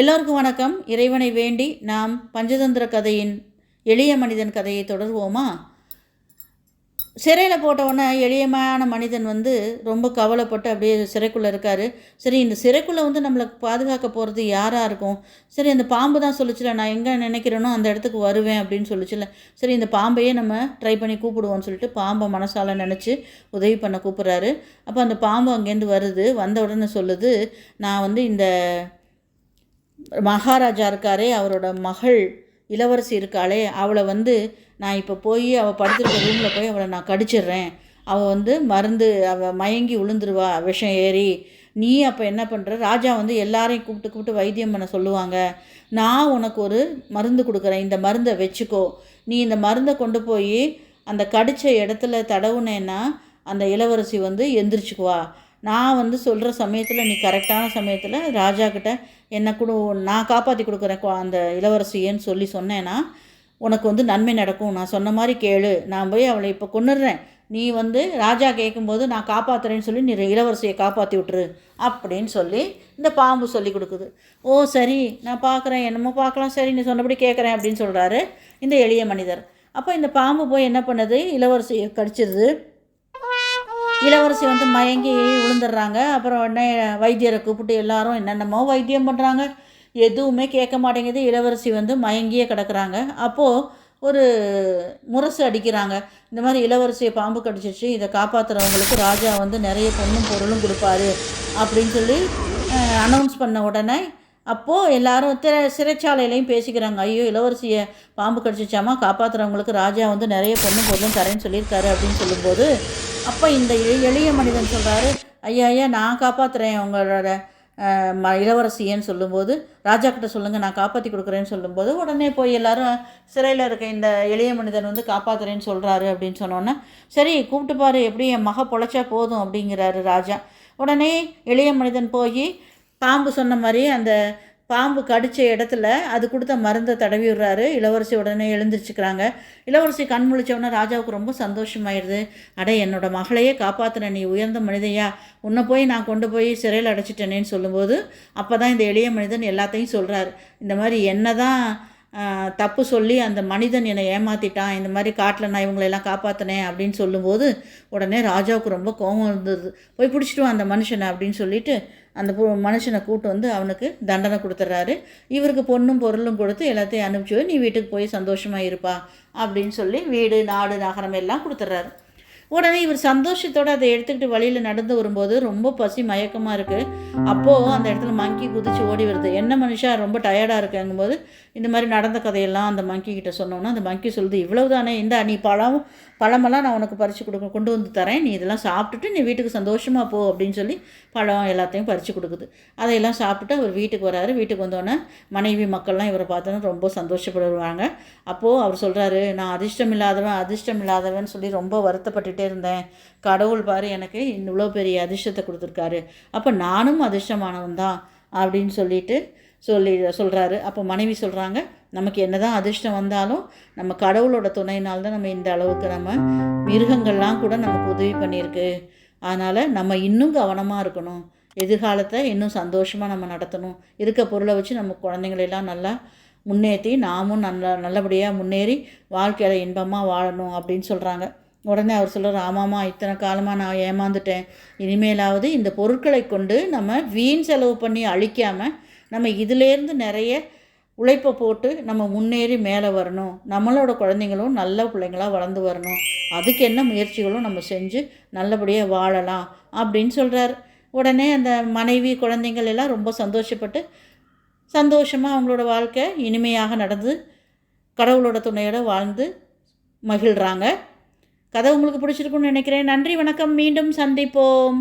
எல்லோருக்கும் வணக்கம். இறைவனை வேண்டி நாம் பஞ்சதந்திர கதையின் எளிய மனிதன் கதையை தொடர்வோமா? சிறையில் போட்டவுடனே எளியமான மனிதன் வந்து ரொம்ப கவலைப்பட்டு அப்படியே சிறைக்குள்ளே இருக்கார். சரி இந்த சிறைக்குள்ளே வந்து நம்மளை பாதுகாக்க போகிறது யாராக இருக்கும்? சரி அந்த பாம்பு தான் சொல்லிச்சுல நான் எங்கே நினைக்கிறேனோ அந்த இடத்துக்கு வருவேன் அப்படின்னு சொல்லிச்சுல. சரி இந்த பாம்பையே நம்ம ட்ரை பண்ணி கூப்பிடுவோம்னு சொல்லிட்டு பாம்பை மனசால நினச்சி உதவி பண்ண கூப்பிட்றாரு. அப்போ அந்த பாம்பு அங்கேருந்து வருது வந்த உடனே சொல்லுது நான் வந்து இந்த மகாராஜா இருக்காரே அவரோட மகள் இளவரசி இருக்காளே அவளை வந்து நான் இப்போ போய் அவள் படுத்துருக்க ரூமில் போய் அவளை நான் கடிச்சிடுறேன். அவள் வந்து மருந்து அவள் மயங்கி விழுந்துருவா விஷம் ஏறி. நீ அப்போ என்ன பண்ணுற ராஜா வந்து எல்லாரையும் கூப்பிட்டு கூப்பிட்டு வைத்தியம் பண்ண சொல்லுவாங்க. நான் உனக்கு ஒரு மருந்து கொடுக்குறேன் இந்த மருந்தை வச்சுக்கோ. நீ இந்த மருந்தை கொண்டு போய் அந்த கடித்த இடத்துல தடவுனேன்னா அந்த இளவரசி வந்து எந்திரிச்சுக்குவா. நான் வந்து சொல்கிற சமயத்தில் நீ கரெக்டான சமயத்தில் ராஜா கிட்ட என்னை கூட நான் காப்பாற்றி கொடுக்குறேன் அந்த இளவரசியன்னு சொல்லி சொன்னேன்னா உனக்கு வந்து நன்மை நடக்கும். நான் சொன்ன மாதிரி கேளு. நான் போய் அவளை இப்போ கொண்டுடுறேன் நீ வந்து ராஜா கேட்கும்போது நான் காப்பாற்றுறேன்னு சொல்லி நீ இளவரசியை காப்பாற்றி விட்டுரு அப்படின்னு சொல்லி இந்த பாம்பு சொல்லி கொடுக்குது. ஓ சரி நான் பார்க்குறேன் என்னமோ பார்க்கலாம் சரி நீ சொன்னபடி கேட்குறேன் அப்படின்னு சொல்கிறாரு இந்த எளிய மனிதர். அப்போ இந்த பாம்பு போய் என்ன பண்ணுது? இளவரசியை கடிச்சிருது. இளவரசி வந்து மயங்கி விழுந்துடுறாங்க. அப்புறம் உடனே வைத்தியரை கூப்பிட்டு எல்லாரும் என்னென்னமோ வைத்தியம் பண்ணுறாங்க எதுவுமே கேட்க மாட்டேங்குது. இளவரசி வந்து மயங்கியே கிடக்குறாங்க. அப்போது ஒரு முரசு அடிக்கிறாங்க. இந்த மாதிரி இளவரசியை பாம்பு கடிச்சிச்சு. இதை காப்பாற்றுறவங்களுக்கு ராஜா வந்து நிறைய பொண்ணும் பொருளும் கொடுப்பாரு அப்படின்னு சொல்லி அனௌன்ஸ் பண்ண உடனே அப்போது எல்லாரும் திர சிறைச்சாலையிலையும் பேசிக்கிறாங்க. ஐயோ இளவரசியை பாம்பு கடிச்சிச்சாமா? காப்பாற்றுறவங்களுக்கு ராஜா வந்து நிறைய பொண்ணும் பொருளும் தரேன்னு சொல்லியிருக்காரு அப்படின்னு சொல்லும்போது அப்போ இந்த எளிய மனிதன் சொல்கிறாரு ஐயா ஐயா நான் காப்பாற்றுறேன் உங்களோட ம இளவரசியன்னு சொல்லும்போது ராஜா கிட்ட சொல்லுங்கள் நான் காப்பாற்றி கொடுக்குறேன்னு சொல்லும்போது உடனே போய் எல்லாரும் சிறையில் இருக்க இந்த எளிய மனிதன் வந்து காப்பாற்றுறேன்னு சொல்கிறாரு அப்படின்னு சொன்னோன்னே சரி கூப்பிட்டு பாரு எப்படி என் மக பொழைச்சா போதும்? அப்படிங்கிறாரு ராஜா. உடனே எளிய மனிதன் போய் பாம்பு சொன்ன மாதிரி அந்த பாம்பு கடித்த இடத்துல அது கொடுத்த மருந்தை தடவி விடுறாரு இளவரசி உடனே எழுந்திரிச்சுக்கிறாங்க. இளவரசி கண் முழிச்சவொடனே ராஜாவுக்கு ரொம்ப சந்தோஷமாயிடுது. அடே என்னோட மகளையே காப்பாற்றின நீ உயர்ந்த மனிதையா. உன்னை போய் நான் கொண்டு போய் சிறையில் அடைச்சிட்டேனேன்னு சொல்லும்போது அப்போ தான் இந்த எளிய மனிதன் எல்லாத்தையும் சொல்கிறாரு இந்த மாதிரி என்ன தான் தப்பு சொல்லி அந்த மனிதன் என்னை ஏமாற்றிட்டான் இந்த மாதிரி காட்டில் நான் இவங்களெல்லாம் காப்பாற்றினேன் அப்படின்னு சொல்லும்போது உடனே ராஜாவுக்கு ரொம்ப கோபம் இருந்தது போய் பிடிச்சிட்டு அந்த மனுஷனை அப்படின்னு சொல்லிட்டு அந்த மனுஷனை கூட்டு வந்து அவனுக்கு தண்டனை கொடுத்துட்றாரு இவருக்கு பொண்ணும் பொருளும் கொடுத்து எல்லாத்தையும் அனுப்பிச்சு நீ வீட்டுக்கு போய் சந்தோஷமாக இருப்பா அப்படின்னு சொல்லி வீடு நாடு நகரம் எல்லாம் கொடுத்துட்றாரு உடனே இவர் சந்தோஷத்தோடு அதை எடுத்துக்கிட்டு வழியில் நடந்து வரும்போது ரொம்ப பசி மயக்கமாக இருக்குது அப்போது அந்த இடத்துல மங்கி குதிச்சு ஓடி வருது. என்ன மனுஷா ரொம்ப டயர்டாக இருக்குங்கும்போது இந்த மாதிரி நடந்த கதையெல்லாம் அந்த மங்கி கிட்ட சொன்னோன்னா அந்த மங்கி சொல்லுது இவ்வளவு தானே இந்த நீ பழம் பழமெல்லாம் நான் உனக்கு பறித்து கொடுக்க கொண்டு வந்து தரேன். நீ இதெல்லாம் சாப்பிட்டுட்டு நீ வீட்டுக்கு சந்தோஷமாக போ அப்படின்னு சொல்லி பழம் எல்லாத்தையும் பறித்து கொடுக்குது. அதையெல்லாம் சாப்பிட்டு அவர் வீட்டுக்கு வராரு. வீட்டுக்கு வந்தோடனே மனைவி மக்கள்லாம் இவரை பார்த்தோன்னா ரொம்ப சந்தோஷப்படுவாங்க. அப்போது அவர் சொல்கிறாரு நான் அதிர்ஷ்டம் இல்லாதவன் அதிர்ஷ்டம் இல்லாதவன் சொல்லி ரொம்ப வருத்தப்பட்டுட்டே இருந்தேன். கடவுள் பாரு எனக்கு இவ்வளோ பெரிய அதிர்ஷ்டத்தை கொடுத்துருக்காரு. அப்போ நானும் அதிர்ஷ்டமானவன் தான் அப்படின்னு சொல்லிட்டு சொல்லி சொல்கிறாரு அப்போ மனைவி சொல்கிறாங்க நமக்கு என்ன தான் அதிர்ஷ்டம் வந்தாலும் நம்ம கடவுளோட துணையினால் தான் நம்ம இந்த அளவுக்கு நம்ம மிருகங்கள்லாம் கூட நமக்கு உதவி பண்ணியிருக்கு. அதனால் நம்ம இன்னும் கவனமாக இருக்கணும். எதிர்காலத்தை இன்னும் சந்தோஷமாக நம்ம நடத்தணும். இருக்க பொருளை வச்சு நம்ம குழந்தைங்களெல்லாம் நல்லா முன்னேற்றி நாமும் நல்ல நல்லபடியாக முன்னேறி வாழ்க்கையில் இன்பமாக வாழணும் அப்படின்னு சொல்கிறாங்க உடனே அவர் சொல்கிறார் ஆமாம்மா இத்தனை காலமாக நான் ஏமாந்துட்டேன். இனிமேலாவது இந்த பொருட்களை கொண்டு நம்ம வீண் செலவு பண்ணி அழிக்காமல் நம்ம இதிலேருந்து நிறைய உழைப்பை போட்டு நம்ம முன்னேறி மேலே வரணும். நம்மளோட குழந்தைங்களும் நல்ல பிள்ளைங்களாக வளர்ந்து வரணும். அதுக்கு என்ன முயற்சிகளும் நம்ம செஞ்சு நல்லபடியாக வாழலாம் அப்படின்னு சொல்கிறார் உடனே அந்த மனைவி குழந்தைங்கள் எல்லாம் ரொம்ப சந்தோஷப்பட்டு சந்தோஷமாக அவங்களோட வாழ்க்கை இனிமையாக நடந்து கடவுளோட துணையோடு வாழ்ந்து மகிழ்கிறாங்க கதை உங்களுக்கு பிடிச்சிருக்குன்னு நினைக்கிறேன். நன்றி வணக்கம். மீண்டும் சந்திப்போம்.